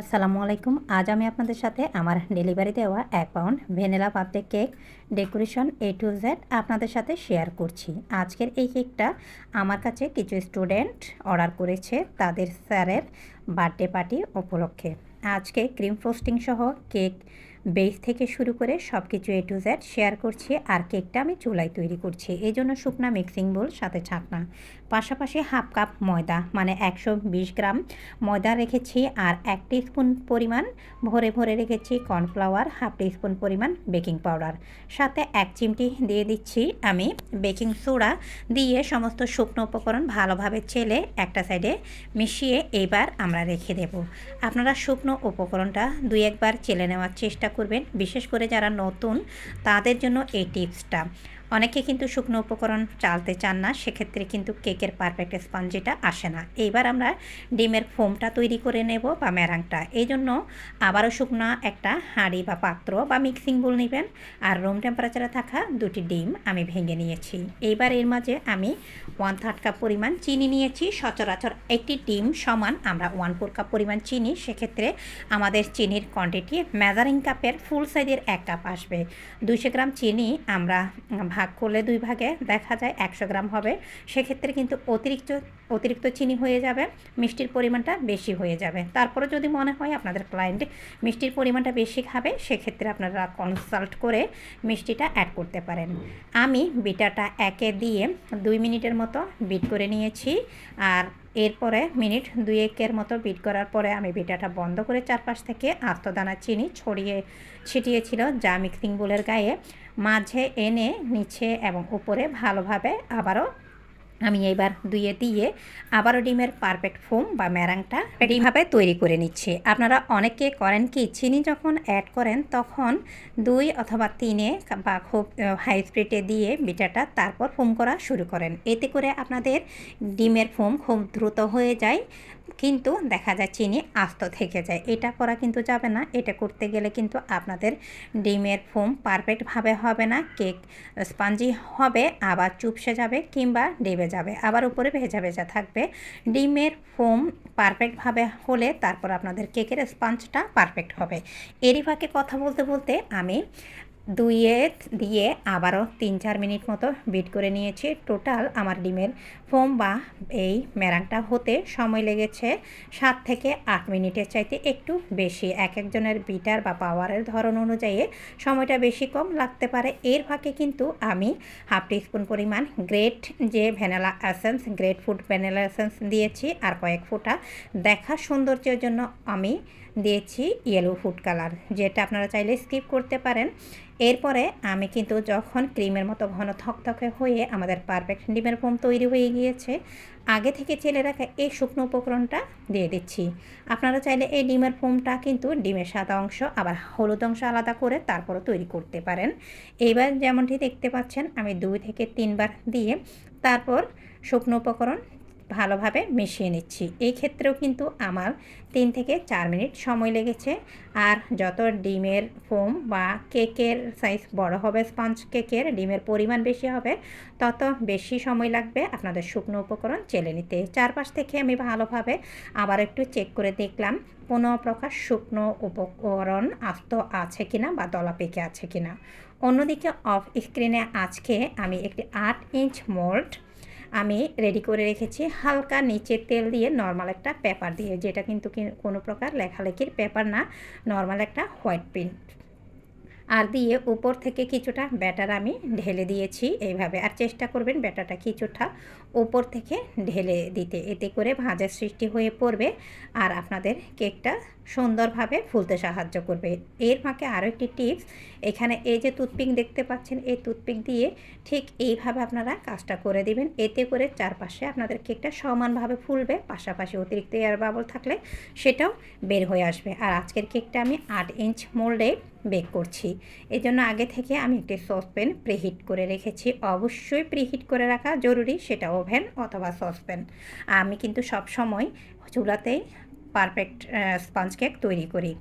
আসসালামু আলাইকুম। আজ আমি আপনাদের সাথে আমার ডেলিভারি দেওয়া এক pound vanilla পাপড়ে cake decoration A to Z আপনাদের সাথে শেয়ার করছি। আজকের এই কেকটা আমার কাছে কিছু স্টুডেন্ট অর্ডার করেছে তাদের স্যারের বার্থডে পার্টি উপলক্ষে। আজকে ক্রিম ফ্রোস্টিং সহ কেক বেস থেকে শুরু করে সব কিছু এ টু জেড শেয়ার করছি আর কেকটা আমি চুলায় তৈরি করছি। এই জন্য শুকনা মিক্সিং বোল সাথে ছাকনা। পাশাপাশি হাফ কাপ ময়দা মানে একশো বিশ গ্রাম ময়দা রেখেছি আর এক স্পুন পরিমাণ ভরে ভরে রেখেছি কর্নফ্লাওয়ার হাফ স্পুন পরিমাণ বেকিং পাউডার সাথে এক চিমটি দিয়ে দিচ্ছি আমি বেকিং সোডা দিয়ে সমস্ত শুকনো উপকরণ ভালোভাবে চেলে একটা সাইডে মিশিয়ে এবার আমরা রেখে দেব। আপনারা শুকনো উপকরণটা দুই একবার চেলে নেওয়ার চেষ্টা করবেন। বিশেষ করে যারা নতুন তাদের জন্য এই টিপসটা। অনেকে কিন্তু শুকনো উপকরণ চালতে চান না, সেক্ষেত্রে কিন্তু কেকের পারফেক্ট স্পঞ্জিটা আসে না। এইবার আমরা ডিমের ফোমটা তৈরি করে নেব বা ম্যারাংটা এই জন্য আবারও শুকনো একটা হাঁড়ি বা পাত্র বা মিক্সিং বোল নেবেন আর রুম টেম্পারেচারে থাকা দুটি ডিম আমি ভেঙে নিয়েছি। এইবার এর মাঝে আমি ওয়ান থার্ড কাপ পরিমাণ চিনি নিয়েছি। সচরাচর একটি ডিম সমান আমরা ওয়ান ফোর কাপ পরিমাণ চিনি, সেক্ষেত্রে আমাদের চিনির কোয়ান্টিটি মেজারিং কাপের ফুল সাইজের এক কাপ আসবে। দুইশো গ্রাম চিনি আমরা ভাগ করলে দুই ভাগে দেখা যায় একশো গ্রাম হবে। সেক্ষেত্রে কিন্তু অতিরিক্ত অতিরিক্ত চিনি হয়ে যাবে, মিষ্টির পরিমাণটা বেশি হয়ে যাবে। তারপরে যদি মনে হয় আপনাদের ক্লায়েন্ট মিষ্টির পরিমাণটা বেশি খাবে, সেক্ষেত্রে আপনারা কনসাল্ট করে মিষ্টিটা অ্যাড করতে পারেন। আমি বিটাটা একে দিয়ে দুই মিনিটের মতো বিট করে নিয়েছি। আর এরপরে মিনিট দুয়েকের মতো বিট করার পরে আমি বিটাটা বন্ধ করে চারপাশ থেকে আস্ত দানা চিনি ছড়িয়ে ছিটিয়েছিল যা মিক্সিং বোলের গায়ে মাঝে এনে, নিচে এবং উপরে ভালোভাবে আবারও আমি এবার দুইয়ে দিয়ে আবারও ডিমের পারফেক্ট ফোম বা ম্যারাংটা এইভাবে তৈরি করে নিচ্ছি। আপনারা অনেকে করেন কি, চিনি যখন অ্যাড করেন তখন দুই অথবা তিনে বা খুব হাই স্পিডে দিয়ে বিটাটা তারপর ফোম করা শুরু করেন। এতে করে আপনাদের ডিমের ফোম খুব দ্রুত হয়ে যায়। কিন্তু দেখা যায় চিনি আস্ত থেকে যায়। এটা করা কিন্তু যাবে না। এটা করতে গেলে কিন্তু আপনাদের ডিমের ফোম পারফেক্টভাবে হবে না। কেক স্পঞ্জি হবে, আবার চুপসে যাবে কিংবা ডেবে যাবে, আবার উপরে ভেজা ভেজা থাকবে। ডিমের ফোম পারফেক্টভাবে হলে তারপর আপনাদের কেকের স্পঞ্জটা পারফেক্ট হবে। এরই ফাঁকে কথা বলতে বলতে আমি দুইয়ে দিয়ে আবারও তিন চার মিনিট মতো বিট করে নিয়েছি। টোটাল আমার ডিমের ফোম বা এই মেরাংটা হতে সময় লেগেছে সাত থেকে আট মিনিটের চাইতে একটু বেশি। এক একজনের বিটার বা পাওয়ারের ধরন অনুযায়ী সময়টা বেশি কম লাগতে পারে। এর ফাঁকে কিন্তু আমি হাফ টিস্পুন পরিমাণ গ্রেট যে vanilla essence great food vanilla essence দিয়েছি আর কয়েক ফোঁটা দেখা সৌন্দর্যের জন্য আমি দিয়েছি ইয়েলো ফুড কালার, যেটা আপনারা চাইলে স্কিপ করতে পারেন। এরপরে আমি কিন্তু যখন ক্রিমের মতো ঘন থকথকে হয়ে আমাদের পারফেক্ট ডিমের ফোম তৈরি হয়ে গিয়েছে, আগে থেকে চেলে রাখা এই শুকনো উপকরণটা দিয়ে দিচ্ছি। আপনারা চাইলে এই ডিমের ফোমটা কিন্তু ডিমের সাদা অংশ, আবার হলুদ অংশ আলাদা করে তারপরও তৈরি করতে পারেন। এইবার যেমনটি দেখতে পাচ্ছেন, আমি দুই থেকে তিনবার দিয়ে তারপর শুকনো উপকরণ ভালোভাবে মিশিয়ে নিচ্ছি। এই ক্ষেত্রেও কিন্তু আমার তিন থেকে চার মিনিট সময় লেগেছে। আর যত ডিমের ফোম বা কেকের সাইজ বড় হবে, স্পঞ্জ কেকের ডিমের পরিমাণ বেশি হবে, তত বেশি সময় লাগবে আপনাদের শুকনো উপকরণ চেলে নিতে। চারপাশ থেকে আমি ভালোভাবে আবার একটু চেক করে দেখলাম, কোনো প্রকার শুকনো উপকরণ আস্ত আছে কিনা বা দলা পেকে আছে কিনা। অন্যদিকে অফ স্ক্রিনে আজকে আমি একটি আট ইঞ্চ মোল্ড আমি রেডি করে রেখেছি হালকা নিচে তেল দিয়ে নর্মাল একটা পেপার দিয়ে, যেটা কিন্তু কোনো প্রকার লেখালেখির পেপার না নর্মাল একটা হোয়াইট প্রিন্ট আর দিয়ে উপর থেকে কিছুটা ব্যাটার আমি ঢেলে দিয়েছি এইভাবে। আর চেষ্টা করবেন ব্যাটারটা কিছুটা উপর থেকে ঢেলে দিতে। এতে করে ভাজার সৃষ্টি হয়ে পড়বে। আর আপনাদের কেকটা সুন্দরভাবে ফুলতে সাহায্য করবে। এর ফাঁকে আরও একটি টিপস, এখানে এই যে টুথপিক দেখতে পাচ্ছেন, এই টুথপিক দিয়ে ঠিক এইভাবে আপনারা কাজটা করে দিবেন। এতে করে চারপাশে আপনাদের কেকটা সমানভাবে ফুলবে, পাশাপাশি অতিরিক্ত এয়ার বাবল থাকলে সেটাও বের হয়ে আসবে। আর আজকের কেকটা আমি আট ইঞ্চ মোল্ডে বেক করছি। এই জন্য আগে থেকে আমি একটি সসপ্যান প্রিহিট করে রেখেছি। অবশ্যই প্রিহিট করে রাখা জরুরি, সেটা ওভেন অথবা সসপ্যান। আমি কিন্তু সব সময় চুলাতেই পারফেক্ট স্পঞ্জ কেক তৈরি করি।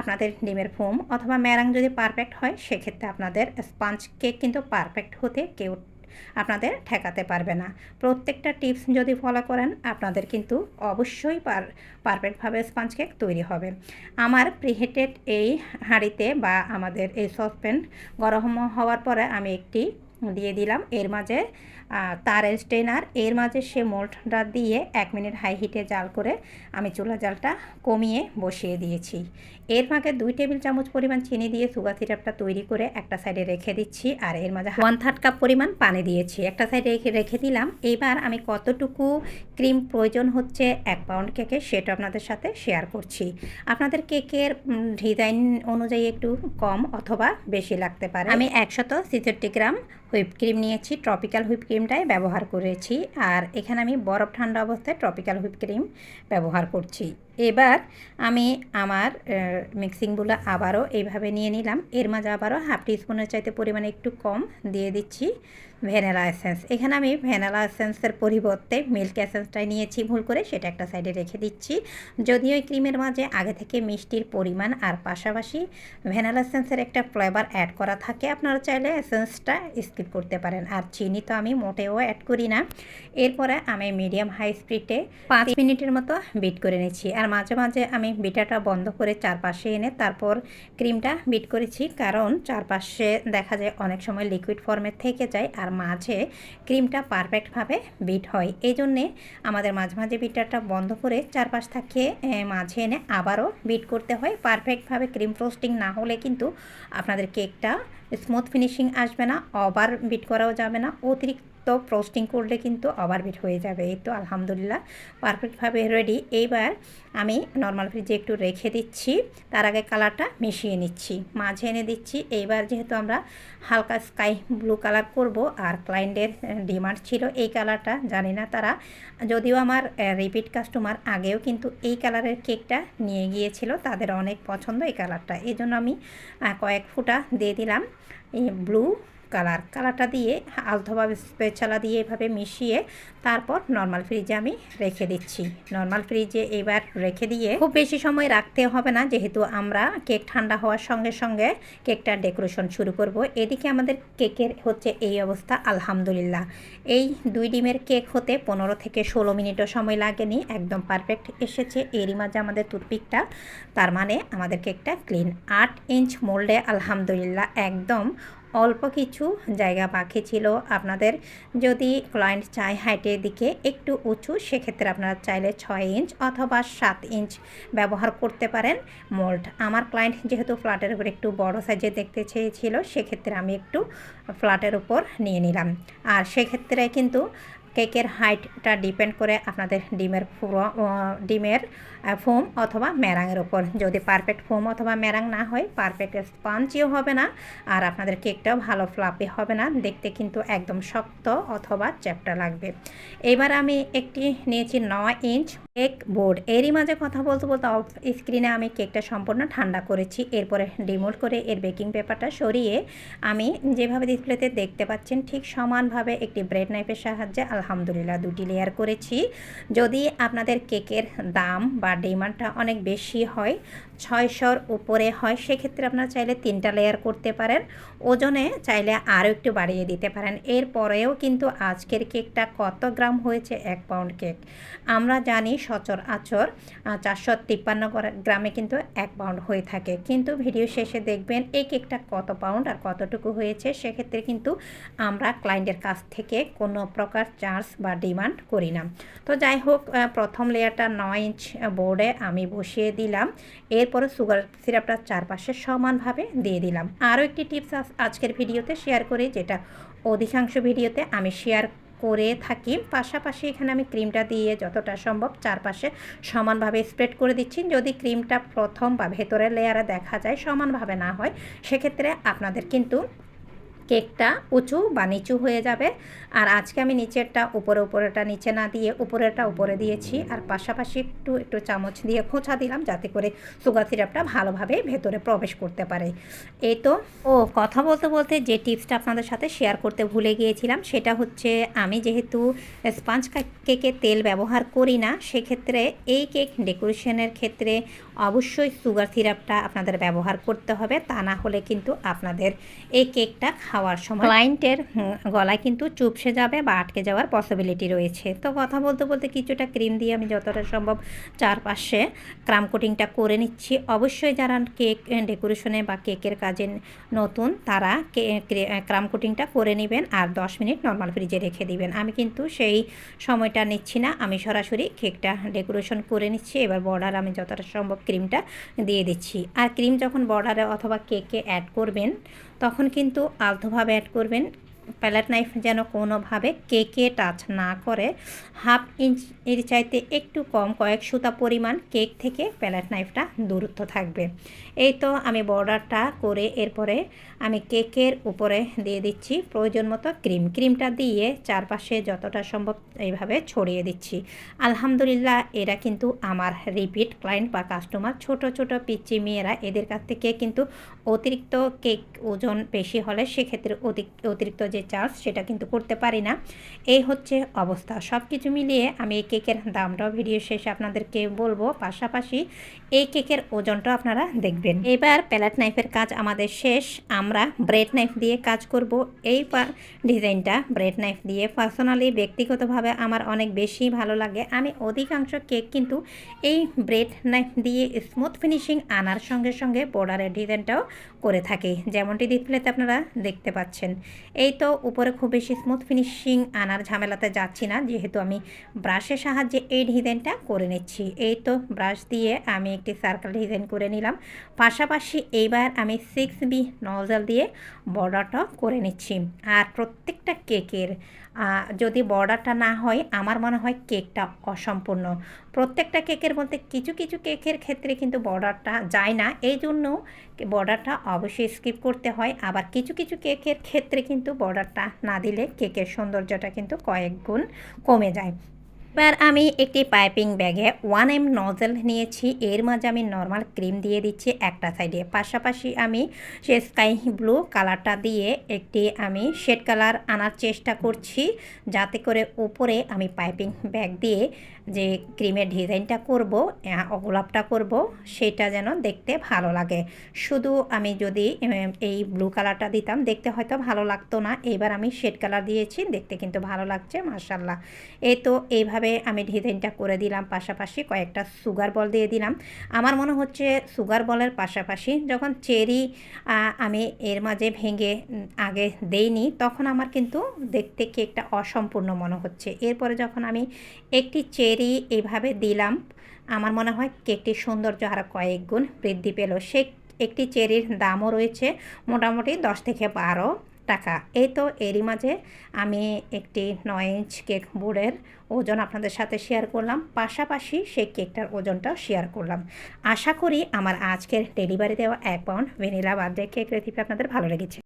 আপনাদের ডিমের ফোম অথবা ম্যারাং যদি পারফেক্ট হয়, সেক্ষেত্রে আপনাদের স্পঞ্জ কেক কিন্তু পারফেক্ট হতে কেউ আপনাদের ঠেকাতে পারবে না। প্রত্যেকটা টিপস যদি ফলো করেন, আপনাদের কিন্তু অবশ্যই পার পারফেক্টভাবে স্পঞ্জ কেক তৈরি হবে। আমার প্রিহেটেড এই হাঁড়িতে বা আমাদের এই সসপ্যান গরম হওয়ার পরে আমি একটি দিয়ে দিলাম। এর মাঝে তার স্টেনার, এর মাঝে সে মোল্ডটা দিয়ে এক মিনিট হাই হিটে জাল করে আমি চুলা জালটা কমিয়ে বসিয়ে দিয়েছি। এর ফাঁকে দুই টেবিল চামচ পরিমাণ চিনি দিয়ে সুগার সিরাপটা তৈরি করে একটা সাইডে রেখে দিচ্ছি আর এর মাঝে ওয়ান থার্ড কাপ পরিমাণ পানি দিয়েছি। একটা সাইডে রেখে রেখে দিলাম। এবার আমি কতটুকু ক্রিম প্রয়োজন হচ্ছে এক পাউন্ড কেকে সেটা আপনাদের সাথে শেয়ার করছি। আপনাদের কেকের ডিজাইন অনুযায়ী একটু কম অথবা বেশি লাগতে পারে। আমি একশত ছেষট্টি গ্রাম হুইপ ক্রিম নিয়েছি, ট্রপিক্যাল হুইপ ক্রিমটাই ব্যবহার করেছি। আর এখানে আমি বরফ ঠান্ডা অবস্থায় ট্রপিক্যাল হুইপ ক্রিম ব্যবহার করছি। এবার আমি আমার মিক্সিংগুলো আবারও এইভাবে নিয়ে নিলাম। এর মাঝে আবারও হাফ টিস্পুনের চাইতে পরিমাণে একটু কম দিয়ে দিচ্ছি ভ্যানিলা এসেন্স। এখানে আমি ভ্যানিলা এসেন্সের পরিবর্তে মিল্ক এসেন্সটাই নিয়েছি। ভুল করে সেটা একটা সাইডে রেখে দিচ্ছি। যদিও এই ক্রিমের মাঝে আগে থেকে মিষ্টির পরিমাণ আর পাশাপাশি ভ্যানিলা এসেন্সের একটা ফ্লেভার অ্যাড করা থাকে, আপনারা চাইলে এসেন্সটা স্কিপ করতে পারেন। আর চিনি তো আমি মোটেও অ্যাড করি না। এরপরে আমি মিডিয়াম হাই স্পিডে পাঁচ মিনিটের মতো বিট করে নিচ্ছি। আর মাঝে মাঝে আমি বিটাটা বন্ধ করে চারপাশে এনে তারপর ক্রিমটা বিট করেছি। কারণ চারপাশে দেখা যায় অনেক সময় লিকুইড ফর্মে থেকে যায় আর মাঝে ক্রিমটা পারফেক্টভাবে বিট হয়। এই জন্যে আমাদের মাঝে মাঝে বিটারটা বন্ধ করে চারপাশ থেকে মাঝে এনে আবারও বিট করতে হয়। পারফেক্টভাবে ক্রিম ফ্রোস্টিং না হলে কিন্তু আপনাদের কেকটা স্মুথ ফিনিশিং আসবে না ওভার বিট করাও যাবে না, অতিরিক্ত তো ফ্রোস্টিং করলে কিন্তু ওভারবিট হয়ে যাবে। এই তো আলহামদুলিল্লাহ পারফেক্টভাবে রেডি এইবার আমি নর্মাল ফ্রিজে একটু রেখে দিচ্ছি। তার আগে কালারটা মিশিয়ে নিচ্ছি। মাঝে এনে দিচ্ছি। এইবার যেহেতু আমরা হালকা স্কাই ব্লু কালার করব, আর ক্লায়েন্টের ডিমান্ড ছিল এই কালারটা জানি না তারা। যদিও আমার রিপিট কাস্টমার আগেও কিন্তু এই কালারের কেকটা নিয়ে গিয়েছিল, তাদের অনেক পছন্দ এই কালারটা এই জন্য আমি কয়েক ফুটা দিয়ে দিলাম। এই ব্লু কালার। কালারটা দিয়ে আলতোভাবে স্পেচালা দিয়ে এভাবে মিশিয়ে তারপর নর্মাল ফ্রিজে আমি রেখে দিচ্ছি। নর্মাল ফ্রিজে এবার রেখে দিয়ে খুব বেশি সময় রাখতে হবে না, যেহেতু আমরা কেক ঠান্ডা হওয়ার সঙ্গে সঙ্গে কেকটার ডেকোরেশন শুরু করব। এদিকে আমাদের কেকের হচ্ছে এই অবস্থা, আলহামদুলিল্লাহ। এই দুই ডিমের কেক হতে পনেরো থেকে ষোলো মিনিটও সময় লাগেনি, একদম পারফেক্ট এসেছে। এরই মাঝে আমাদের টুথপিকটা তার মানে আমাদের কেকটা ক্লিন আট ইঞ্চ মোল্ডে আলহামদুলিল্লাহ, একদম অল্প কিছু জায়গা বাকি ছিল আপনাদের। যদি ক্লায়েন্ট চায় হাইটের দিকে একটু উঁচু, সেক্ষেত্রে আপনারা চাইলে ছয় ইঞ্চ অথবা সাত ইঞ্চ ব্যবহার করতে পারেন। মোল্ড আমার ক্লায়েন্ট যেহেতু ফ্ল্যাটের উপর একটু বড় সাইজে দেখতে চেয়েছিল, সেক্ষেত্রে আমি একটু ফ্ল্যাটের উপর নিয়ে নিলাম। আর সেক্ষেত্রে কিন্তু কেকের হাইটটা ডিপেন্ড করে আপনাদের ডিমের ডিমের ফোম অথবা ম্যারাঙের ওপর। যদি পারফেক্ট ফোম অথবা ম্যারাং না হয়, পারফেক্ট স্পঞ্জিও হবে না, আর আপনাদের কেকটাও ভালো ফ্লাপি হবে না, দেখতে কিন্তু একদম শক্ত অথবা চ্যাপটা লাগবে। এবার আমি একটি নিয়েছি নয় ইঞ্চ কেক বোর্ড। এরই মাঝে কথা বলতে বলতে অফ স্ক্রিনে আমি কেকটা সম্পূর্ণ ঠান্ডা করেছি। এরপরে ডিমোল্ড করে এর বেকিং পেপারটা সরিয়ে আমি যেভাবে ডিসপ্লেতে দেখতে পাচ্ছেন, ঠিক সমানভাবে একটি ব্রেড নাইফের সাহায্যে আলহামদুলিল্লাহ দুটি লেয়ার করেছি। যদি আপনাদের কেকের দাম বা ডিমান্ডটা অনেক বেশি হয় ছয়শোর উপরে হয়, সেক্ষেত্রে আপনারা চাইলে তিনটা লেয়ার করতে পারেন। ওজনে চাইলে আরও একটু বাড়িয়ে দিতে পারেন। এরপরেও কিন্তু আজকের কেকটা কত গ্রাম হয়েছে? এক পাউন্ড কেক আমরা জানি সচর আচর চারশো তিপ্পান্ন গ্রামে কিন্তু এক পাউন্ড হয়ে থাকে। কিন্তু ভিডিও শেষে দেখবেন এই কেকটা কত পাউন্ড আর কতটুকু হয়েছে? সেক্ষেত্রে কিন্তু আমরা ক্লায়েন্টের কাছ থেকে কোনো প্রকার চার্জ বা ডিমান্ড করি না। তো যাই হোক প্রথম লেয়ারটা নয় ইঞ্চ বোর্ডে আমি বসিয়ে দিলাম। এরপরে সুগার সিরাপটা চারপাশে সমানভাবে দিয়ে দিলাম। আরও একটি টিপস আজকের ভিডিওতে শেয়ার করি, যেটা অধিকাংশ ভিডিওতে আমি শেয়ার করে থাকি। পাশাপাশি এখানে আমি ক্রিমটা দিয়ে যতটা সম্ভব চারপাশে সমানভাবে স্প্রেড করে দিচ্ছি। যদি ক্রিমটা প্রথম বা ভেতরের লেয়ারে দেখা যায় সমানভাবে না হয়, সেক্ষেত্রে আপনাদের কিন্তু কেকটা উঁচু বা নিচু হয়ে যাবে। আর আজকে আমি নিচেরটা, উপরে উপরেটা নিচে না দিয়ে উপরেরটা উপরে দিয়েছি। আর পাশাপাশি একটু একটু চামচ দিয়ে খোঁচা দিলাম যাতে করে সুগার সিরাপটা ভালোভাবে ভেতরে প্রবেশ করতে পারে। এই তো, ও কথা বলতে বলতে যে টিপসটা আপনাদের সাথে শেয়ার করতে ভুলে গিয়েছিলাম, সেটা হচ্ছে আমি যেহেতু স্পাঞ্জ কেকে তেল ব্যবহার করি না, সেক্ষেত্রে এই কেক ডেকোরেশনের ক্ষেত্রে অবশ্যই সুগার সিরাপটা আপনাদের ব্যবহার করতে হবে তা না হলে কিন্তু আপনাদের এই কেকটা খাওয়ার সময় ক্লায়েন্টের গলায় কিন্তু চুপসে যাবে বা আটকে যাওয়ার পসিবিলিটি রয়েছে। তো কথা বলতে বলতে কিছুটা ক্রিম দিয়ে আমি যতটা সম্ভব চারপাশে ক্রাম কোটিংটা করে নিচ্ছি। অবশ্যই যারা কেক ডেকোরেশনে বা কেকের কাজে নতুন তারা ক্রাম কোটিংটা করে নেবেন আর 10 মিনিট নর্মাল ফ্রিজে রেখে দিবেন। আমি কিন্তু সেই সময়টা নিচ্ছি না আমি সরাসরি কেকটা ডেকোরেশন করে নিচ্ছি। এবার বর্ডার আমি যতটা সম্ভব ক্রিমটা দিয়ে দিচ্ছি। আর ক্রিম যখন বর্ডারে অথবা কেকে অ্যাড করবেন, তখন কিন্তু আলতোভাবে অ্যাড করবেন। প্যালেট নাইফ যেন কোনোভাবে কেকে টাচ না করে, হাফ ইঞ্চ এর চাইতে একটু কম কয়েক সুতা পরিমাণ কেক থেকে প্যালেট নাইফটা দূরত্ব থাকবে। এই তো আমি বর্ডারটা করে এরপরে আমি কেকের উপরে দিয়ে দিচ্ছি। প্রয়োজন মতো ক্রিম, ক্রিমটা দিয়ে চারপাশে যতটা সম্ভব এইভাবে ছড়িয়ে দিচ্ছি। আলহামদুলিল্লাহ, এরা কিন্তু আমার রিপিট ক্লায়েন্ট বা কাস্টমার। ছোট ছোট পিচ্চি মেয়েরা এদের কাছ থেকে কিন্তু অতিরিক্ত কেক ওজন বেশি হলে সেক্ষেত্রে অতিরিক্ত চার্জ, সেটা কিন্তু করতে পারি না। এই হচ্ছে অবস্থা। সব কিছু মিলিয়ে আমি এই কেকের দামটাও ভিডিও শেষে আপনাদেরকে বলব। পাশাপাশি এই কেকের ওজনটা আপনারা দেখবেন। এবার প্যালেট নাইফের কাজ আমাদের শেষ। আমরা ব্রেড নাইফ দিয়ে কাজ করব। এই ডিজাইনটা ব্রেড নাইফ দিয়ে। পার্সোনালি, ব্যক্তিগতভাবে আমার অনেক বেশি ভালো লাগে। আমি অধিকাংশ কেক কিন্তু এই ব্রেড নাইফ দিয়ে স্মুথ ফিনিশিং আনার সঙ্গে সঙ্গে বর্ডারের ডিজাইনটাও করে থাকি। যেমনটি ডিসপ্লেতে আপনারা দেখতে পাচ্ছেন। এই তো উপরে খুব বেশি স্মুথ ফিনিশিং আনার ঝামেলাতে যাচ্ছি না। যেহেতু আমি ব্রাশের সাহায্যে এই ডিজাইনটা করে নিচ্ছি। এই তো ব্রাশ দিয়ে আমি একটি সার্কেল ডিজাইন করে নিলাম। পাশাপাশি এইবার আমি সিক্স বি নজল দিয়ে বর্ডারটাও করে নিচ্ছি। আর প্রত্যেকটা কেকের যদি বর্ডারটা না হয়, আমার মনে হয় কেকটা অসম্পূর্ণ। প্রত্যেকটা কেকের মধ্যে কিছু কিছু কেকের ক্ষেত্রে কিন্তু বর্ডারটা যায় না। এই জন্য বর্ডারটা অবশ্যই স্কিপ করতে হয়। আবার কিছু কিছু কেকের ক্ষেত্রে কিন্তু বর্ডারটা না দিলে কেকের সৌন্দর্যটা কিন্তু কয়েক গুণ কমে যায়। এবার আমি একটি পাইপিং ব্যাগে ওয়ান এম নজেল নিয়েছি। এর মাঝে আমি নর্মাল ক্রিম দিয়ে দিচ্ছি একটা সাইডে। পাশাপাশি আমি সে স্কাই ব্লু কালারটা দিয়ে একটি আমি শেড কালার আনার চেষ্টা করছি, যাতে করে উপরে আমি পাইপিং ব্যাগ দিয়ে যে ক্রিমের ডিজাইনটা করব গোলাপটা করব, সেটা যেন দেখতে ভালো লাগে। শুধু আমি যদি এই ব্লু কালারটা দিতাম, দেখতে হয়তো ভালো লাগতো না। এবার আমি শেড কালার দিয়েছি, দেখতে কিন্তু ভালো লাগছে মার্শাল্লাহ এই তো এইভাবে আমি ডিজাইনটা করে দিলাম, পাশাপাশি কয়েকটা সুগার বল দিয়ে দিলাম। আমার মনে হচ্ছে সুগার বলের পাশাপাশি যখন চেরি আমি এর মাঝে ভেঙে আগে দেইনি, তখন আমার কিন্তু দেখতে কেকটা অসম্পূর্ণ মনে হচ্ছে। এরপরে যখন আমি একটি চেরি এইভাবে দিলাম। আমার মনে হয় কেকটির সৌন্দর্য আরও কয়েক গুণ বৃদ্ধি পেল। সে একটি চেরির দামও রয়েছে মোটামুটি দশ থেকে বারো টাকা। এই তো এরই মাঝে আমি একটি নয় ইঞ্চ কেক বোর্ডের ওজন আপনাদের সাথে শেয়ার করলাম। পাশাপাশি সেই কেকটার ওজনটাও শেয়ার করলাম। আশা করি আমার আজকের ডেলিভারি দেওয়া এক pound vanilla birthday cake recipe আপনাদের ভালো লেগেছে।